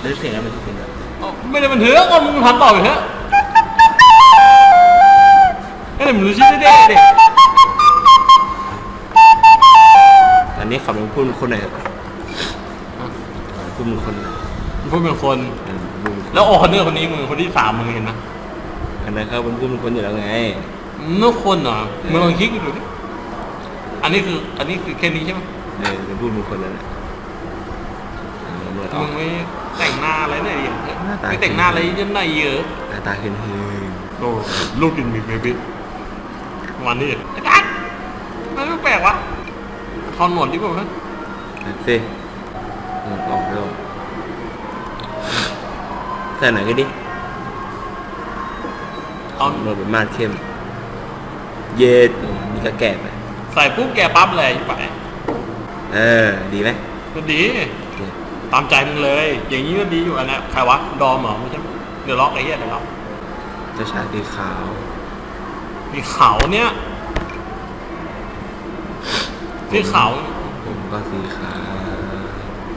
แล้วเสียงอะไรมันเสียงอะไรเอ้าไม่ได้บันทึกเอามึงทำต่อไปเถอะเอ้ยเดี๋ยวมึงดูชื่อได้ๆดิตอนนี้ขับรถพูดเป็นคนไหนครับพูดเป็นคนไหนมึงพูดเป็นคนเออพูดเป็นคน แล้วโอคอนเนอร์คนนี้มึงคนที่สามมึงเห็นนะอันนั้นเขาเป็นพูดเป็นคนอยู่แล้วไงมึงไม่คนเหรอมึงลองคิดดูดิอันนี้คือ อันนี้คือแค่นี้ใช่ไหมเออเป็นพูดเป็นคนนั่นแหละ อ่าเมื่ออมึอกงไม่แต่งหน้าอะไรหน่อยดิหน้าตา ไม่แต่งหน้าอะไรเยอะหน่อยเยอะหน้าตาขึ้นหืนโอ้ลูกกินมิกเบบี้วันนี้ไอ้กัดมันไม่แปลกวะทอนหนวดดีกว่าไหมนั่นสิเออออกเร็วใส่ไหนก็ดิเอาโนเป็นมาดเข้ม เย็ดนี่ก็แก่ไป ใส่ปุ๊บแกปั๊บเลยไป เออ ดีไหมก็ดี ตามใจมึงเลย อย่างนี้ก็ดีอยู่อันเนี้ยใครวะ ดอมเหรอไม่ใช่เดี๋ยวล็อกไอ้เหี้ยเดี๋ยวล็อกเจ้าชายสีขาว มีเขาเนี่ยที่เขาผมก็สีขาว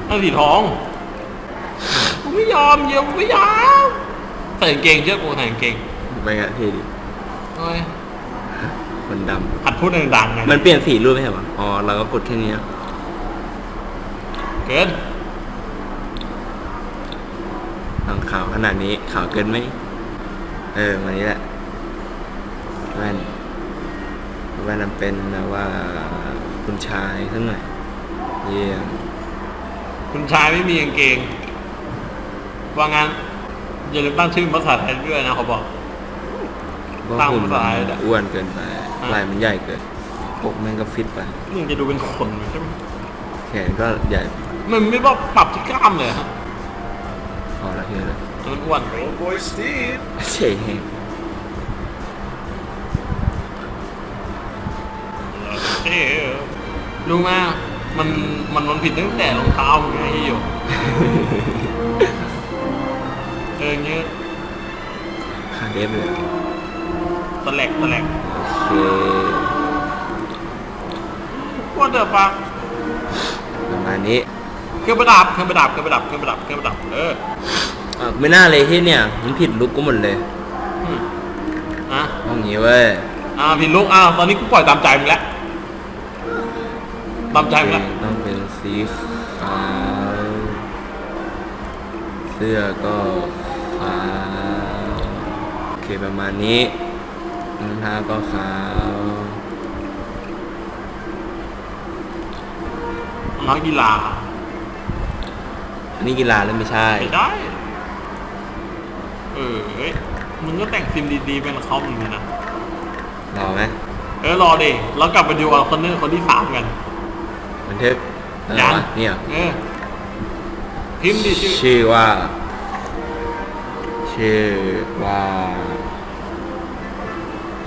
ตั้งสีทองกูไม่ยอมเยี่ยมกูไม่ยอมใส่กางเกงเชื่อกูใส่กางเกงไปงะเท่ดิเฮ้ยคนดหัดพูดดังๆไงำมันเปลี่ยนสีรูปไหมเหรออ๋อเราก็กดแค่นี้นะเกิน ทางขาวขนาดนี้ขาวเกินไหมเออมานี้แหละแว่นแว่นนั้นเป็นนะว่าคุณชายสักหน่อยเยี่ยมคุณชายไม่มีกางเกง ว่างั้นอย่าลืมตั้งชื่อภาษาไทยด้วยนะเขาบอกเพราะตามหุ่นสายมันอะอ้วนเกินไปอะไหล่มันใหญ่เกินอกแม่งก็ฟิตไปมึงจะดูเป็นคนใช่ไหมแขนก็ใหญ่ มันไม่บอกปรับที่กล้ามเลยฮะ พอแล้วทีเลยมันอ้วน Old boy Steve. เฉยเท่รู้ไหมมันมันมันผิดตั้งแต่รองเท้ามึงไงที่อยู่เอออย่างเงี้ยขาเดฟเลยตะแหลกตะแหลกโอเคว่าเดือปักประมาณนี้เครื่องประดับเครื่องประดับเครื่องประดับเครื่องประดับเครื่องประดับเออ อะไม่น่าเลยที่เนี่ยมันผิดลุกก็หมดเลยอืมอะห้องนี้เว้ยอ่าผิดลูกอ่าตอนนี้กูปล่อยตามใจมึงแล้วตามใจมึงแล้วต้องเป็นสีขาวเสื้อก็ขาวโอเคประมาณนี้รองเท้าก็ขาวน้องกีฬาอันนี้กีฬาแล้วไม่ใช่ ไม่ได้ เออเฮ้ยมึงก็แต่งซิมดีๆเป็นเขาเหมือนกันนะรอไหมเออรอดิแล้วกลับไปดูเอาคอนเนอร์คนที่สามกัน บันทึกอะไรยัง วะเนี่ยเออพิมพ์ดิชื่อชื่อว่า ชื่อว่า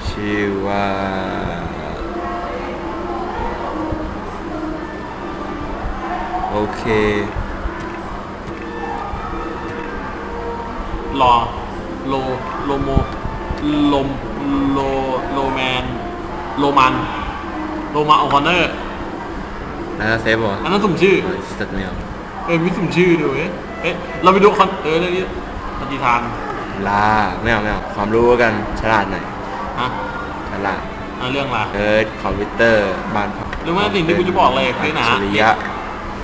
ชื่อว่า โอเค รอโลโลโมโลมโลโลแมนโรมันโรมาเอาคอนเนอร์แล้วก็เซฟบอกอันนั้นสุ่มชื่อสตัดเมลเออมีสุ่มชื่อด้วยเอ๊ะเราไปดูคอนเออเรื่องนี้ปฏิทานลาไม่เอาไม่เอาความรู้กันฉลาดหน่อยฮะฉลาดเอาเรื่องอะไรเอิร์ธคอมพิวเตอร์บ้านพักรู้ไหมสิ่งที่กูจะบอกเลยคือหนาอัจฉริยะ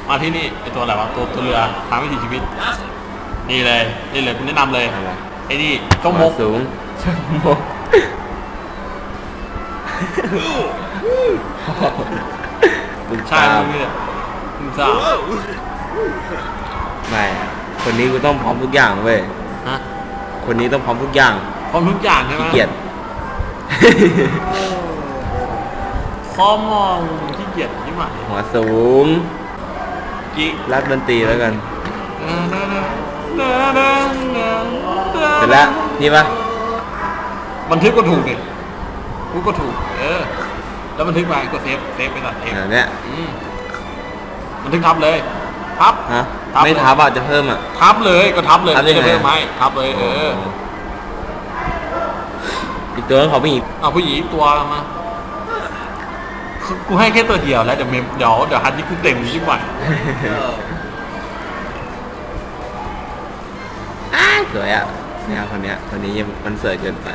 มาที่นี่ไอตัวอะไรวะตัวตัวเรือทางวิถีชีวิต นี่เลยนี่เลยคุณแนะนำเลยอะไรไอ้นี่ต้องมก สูงช่างมกคุณใช่ตามมึงเนี่ยมึงทราบไม่อะคนนี้กูต้องพร้อมทุกอย่างเว้ย ฮะคนนี้ต้องพร้อมทุกอย่างพร้อมทุกอย่างใช่ไหมขี้เกียจข้อมองขี้เกียจยิ่งหมายหัวสูง กิ๊กรักดนตรีแล้วกันเส เสร็จแล้วนี่ปะบันทึกก็ถูกดิกูก็ถูก เออ แล้วบันทึกมากดเซฟ เซฟไปตัดเซฟเออเนี่ยอืมบันทึกทับเลยทับ ฮะทับ ไม่ทับอะจะเพิ่มอะ ทับเลยก็ทับเลยทับยังไง จะเพิ่มไหมทับเลยเอออีกตัวนึงเขาไม่อีกเอาผู้หญิงอีกตัวมาคือกูให้แค่ตัวเดียวแล้วเดี๋ยวเมมเดี๋ยวเดี๋ยวฮันนี่กูเต็มยิ่งกว่า สวยอะเนี่ยคนเนี้ยคนนี้ยังมันเสิร์ฟเกินไป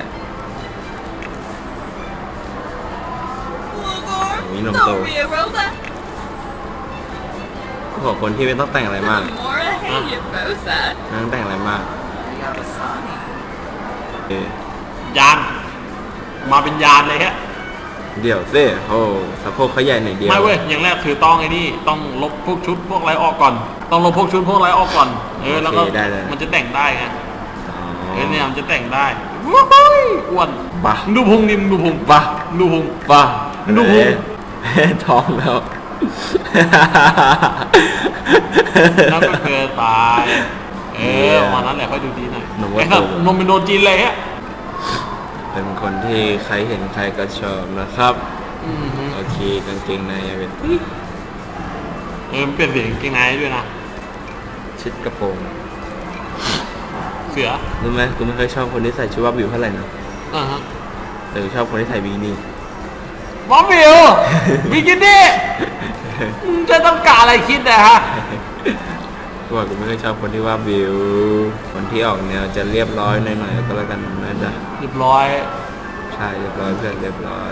Ui, nồng tù. Don't be a Rosa. ขอคนที่ไม่ต้องแต่งอะไรมาก Mora, hey, you Rosa. ไม่ต้องแต่งอะไรมากเออยาน มาเป็นยานเลยฮะเดี๋ยวสิโอ้สะโพกเขาใหญ่หน่อยเดียวไม่เว้ยอย่างแรกคือต้องไอ้นี่ต้องลบพวกชุดพวกอะไรออกก่อน ต้องลบพวกชุดพวกอะไรออกก่อน เออแล้วก็โอเคได้เลยมันจะแต่งได้ไงอ๋อ เออเนี่ยมันจะแต่งได้ว้าวอ้วนบ้ามึงดูพุงดิมึงดูพุงบ้ามึงดูพุงบ้าดูพุงเอ๊ะท้องแล้วแล้วก็เกินตายเออประมาณนั้นแหละค่อยดูดีหน่อยหนูว่าไอ้สัตว์ถูก นมเป็นโดนจีนเลยฮะเป็นคนที่ใครเห็นใครก็ชอบนะครับ อือฮึโอเคกางเกงในเป็นเออมันเปลี่ยนเสียงเกงในด้วยนะ ชิดกระโปรง เสือรู้ไหมกูไม่เคยชอบคนที่ใส่ชุดว่าบิวเท่าไหร่นะอ่าฮะแต่กูชอบคนที่ใส่บิกินี่บอมบิวบิกินี่มึงจะต้องการอะไรคิดนะฮะกูบอกกูไม่เคยชอบคนที่ว่าบิว คนที่ออกแนวจะเรียบร้อยหน่อยๆก็แล้วกันน่าจะเรียบร้อยใช่เรียบร้อยเพื่อนเรียบร้อย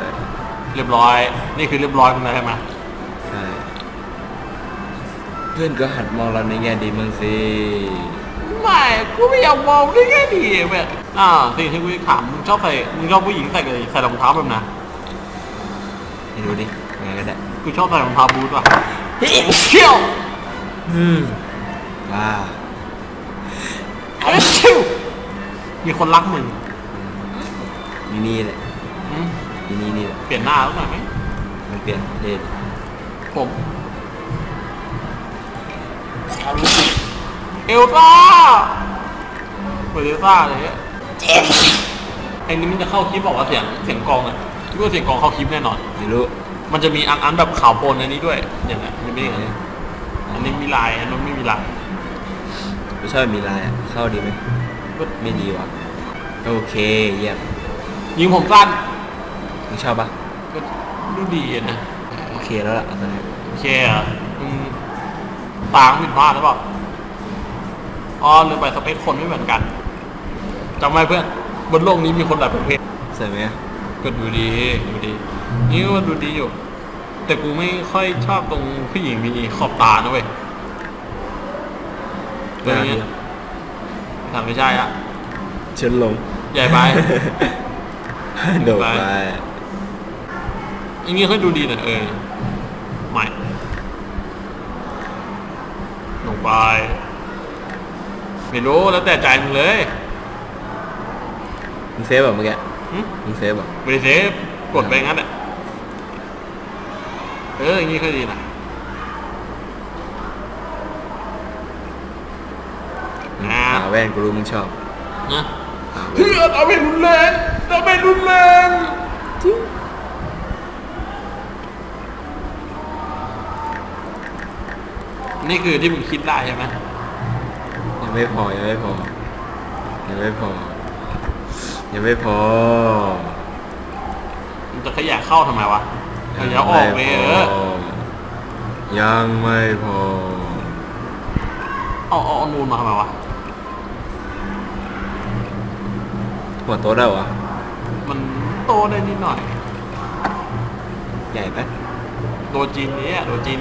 เรียบร้อย นี่คือเรียบร้อยมึงนะใช่ไหมใช่เพื่อนก็หัดมองเราในแง่ดีมั้างสิ ไม่กูไม่อยากมองได้แค่ดีแบบอ่าสิ่งที่กูจะถามมึงชอบใส่มึงชอบผู้หญิงใส่กับใส่รองเท้าแบบไหนให้ดูดิไงก็ได้กูชอบใส่รองเท้าบูทว่ะเชี่ยวอืมว้าเอ้ยเชี่ยวมีคนรักมึงนี่นี่แหละอืมนี่นี่นี่แหละเปลี่ยนหน้าแล้วหน่อยไหมมันเปลี่ยนเท่ดิผมเอล ซ่าเหมือนเอลซ่าเลยอะไอ้นี่มันจะเข้าคลิปบอกว่าเสียงเสียงกลองอะคิดว่าเสียงกลองเข้าคลิปแน่นอนไม่รู้มันจะมีอันอันแบบขาวโพลนอันนี้ด้วยอย่างเงี้ยมันไม่ได้อย่างนี้อันนี้มีลายอันนู้นไม่มีลายกูชอบมีลายอะเข้าดีไหมไม่ดีวะโอเคเยี่ยมยิงผมสั้นมึงชอบปะก็ดูดีอะนะโอเคแล้วล่ะเอาตอนนี้โอเคอะอืมตางผิดพลาดหรือเปล่า อ๋อหรือไปสเปคคนไม่เหมือนกันจำไว้เพื่อนบนโลกนี้มีคนหลายประเภทสวยไหมอะก็ดูดีดูดี นี่ก็ดูดีอยู่ แต่กูไม่ค่อยชอบตรงผู้หญิงมีขอบตานะเว้ยเรื่องนี้ทำไม่ใช่อะเชิญลง ใหญ่ไปโดดไปอันนี้ค่อยดูดีหน่อยเออใหม่ลงไป ไม่รู้แล้วแต่ใจมึงเลยมึงเซฟแบบเมื่อกี้หึมึงเซฟแบบไม่ได้เซฟกดไปงั้นแหละเอออย่างนี้ค่อยดีนะอ่าหาแว่นกูรู้มึงชอบนะหาแว่เพื่นอนเอาไปรุนแรงเอาไปรุนแรงนี่คือที่มึงคิดได้ใช่ไหม ยังไม่พอ ยังไม่พอ ยังไม่พอ ยังไม่พอมึงจะขยะเข้าทำไมวะขยะออกไปเออยังไม่พอ เอาเอาเอานูนมาทำไมวะ หัวโต๊ะได้เหรอวะมันโตได้นิดหน่อย ใหญ่ไหมโดจีนนี้อะโดจีน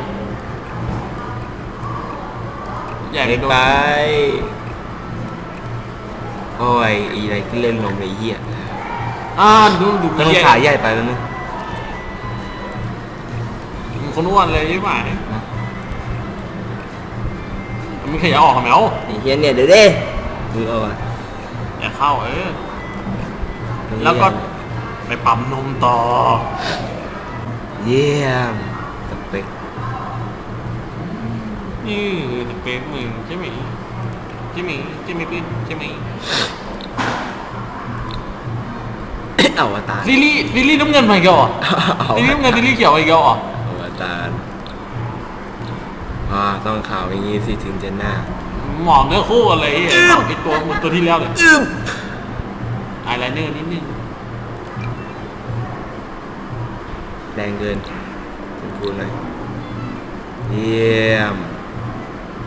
ใหญ่เล็เป็นกโดไปจีนโอ้ย อีอะไรที่เล่นลงในเหี้ยอ่าดูดูต้นเหี้ยขาใหญ่ไปแล้วนึงมึงคนอ้วนเลยใช่ไหมมึงขยะออกทำไมเอาไอ้เหี้ยเนี่ยเดี๋ยวดิมึงเอาอะอย่าเข้าเออ แล้วก็ไปปั๊มนมต่อ เยี่ยม นี่คือสเปคมึงใช่ไหมใช่ไหมใช่ไหมพี่ใช่ไหมเอาวตารซีรีส์ซีรีส์น้ำเงินมาอีกแล้วเหรอเอาซีรีส์น้ำเงินซีรีส์เขียวมาอีกแล้วเหรอเอาวตารอ่าต้องข่าวอย่างงี้สิถึงจะหน้าหมอเนื้อคู่อะไรไอ้สองพิษตัวเหมือนตัวที่แล้วเลยอายไลเนอร์นิดนึงแรงเกินคุณครูหน่อยเยี่ยม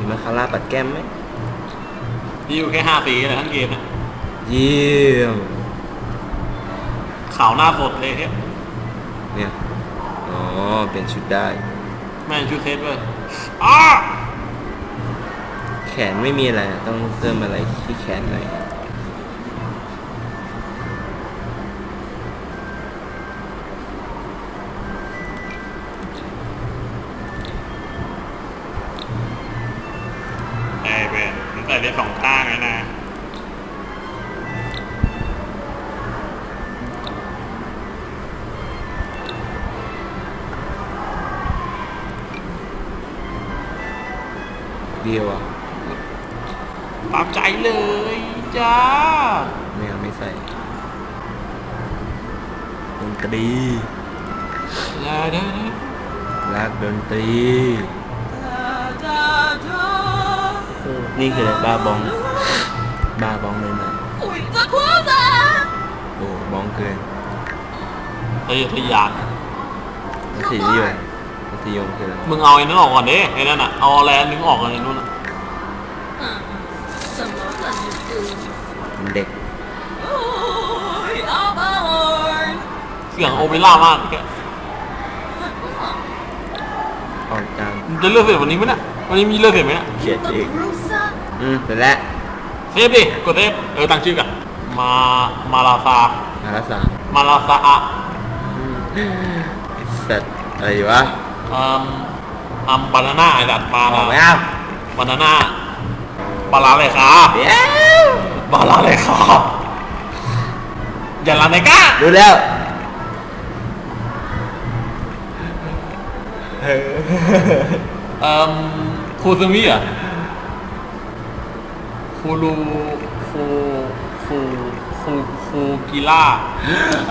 มีมาคาร่าปัดแก้มไหมนี่อยู่แค่ห้าปีเลยทั้งเกมนะเยี่ยมขาวหน้าสดเลยเนี่ยเนี่ย อ๋อ เป็นชุดได้ แม่งชูเซตเลยอ้า แขนไม่มีอะไรอะต้องเติมอะไรที่แขนหน่อย เดียวอะตามใจเลยจ้าไม่เอาไม่ใส่ดนตรีได้ได้ได้ลากดนตรี นี่คืออะไรบ้าบอง บ้าบองเลยนะ Ui, ta quá ra โอ้บองเกินทะเยอทะยานมัธยมมัธย สยอคืออะไรมึงเอาไอ้นึงออกก่อนดิไอ้นั่นอะเอาแลนด์นึงออกก่อนไอ้นู่นอะอ่าสมบอสันจืดมันเด็กเสียงโอเปร่ามากแกออกจังจะเลือกเสียงวันนี้ไหมเนี่ยวันนี้มีเลือกเสียงไหมเนี่ยเสียนตะอีกรุอืมเสร็จแล้วเซฟดิกดเซฟเออตั้งชื่อกันมามาลาซามาลาสามาลาซาอะอืมไอ้สัตว์อะไรวะ อืมอัมบานาน่าไอ้ดัดปลาออกไม่เอาบานาน่าปลาลาอะไรคะเดี๋ยวปลาลาอะไรคะอย่าลาไหนก้าดูแล้วเอ่มคูซึมิอะคูรูคูคูคูคูกิล่า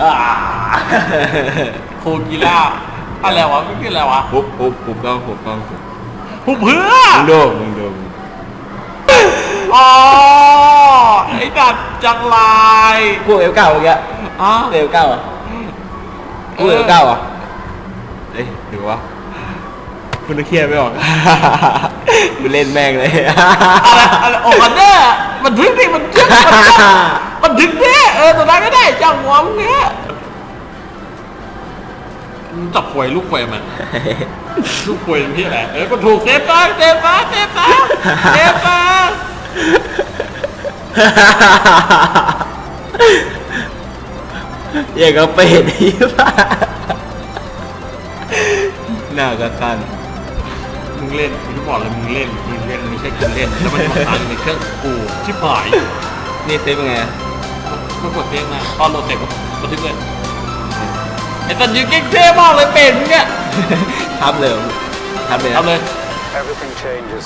อ่าคูกิล่า อะไรวะไม่เป็นอะไรวะปุ๊บปุ๊บปุ๊บกล้องปุ๊บกล้องปุ๊บผู้เพื่อมึงดูมึงดูอ๋อไอ้ดัดจังลายพวกเอลเก้าเมื่อกี้อ๋อเอลเก้าอะพวกเอลเก้าอะเอ้ยหรือวะคุณเครียดไม่ออก กูเล่นแม่งเลย อะไรอะไรออกกันแน่มันทึกดิมันทึกมันทึกมันทึกแน่เออตัวนั้นก็ได้จังหวะมึงเนี่ยมึง จับหวยลูกหวยมัน ลูกหวยที่ไหนเออก็ถูกเซฟนะเซฟนะเซฟนะเซฟนะอย่างกับเป็ดที่บ้าหน้ากระตันมึงเล่นมึงบอกเลยมึงเล่นมึงเล่นไม่ใช่กูเล่นแล้วมันมาทานในเครื่องกูชิบหายนี่เซฟเป็นไงอะก็กดเซฟนะตอนโหลดเสร็จก็บันทึกเลย ไอ้สัญญาเก่งเท่มากเลยเป็ดมึงเนี่ยทับเลยทับเลยนะทำเลย Everything changes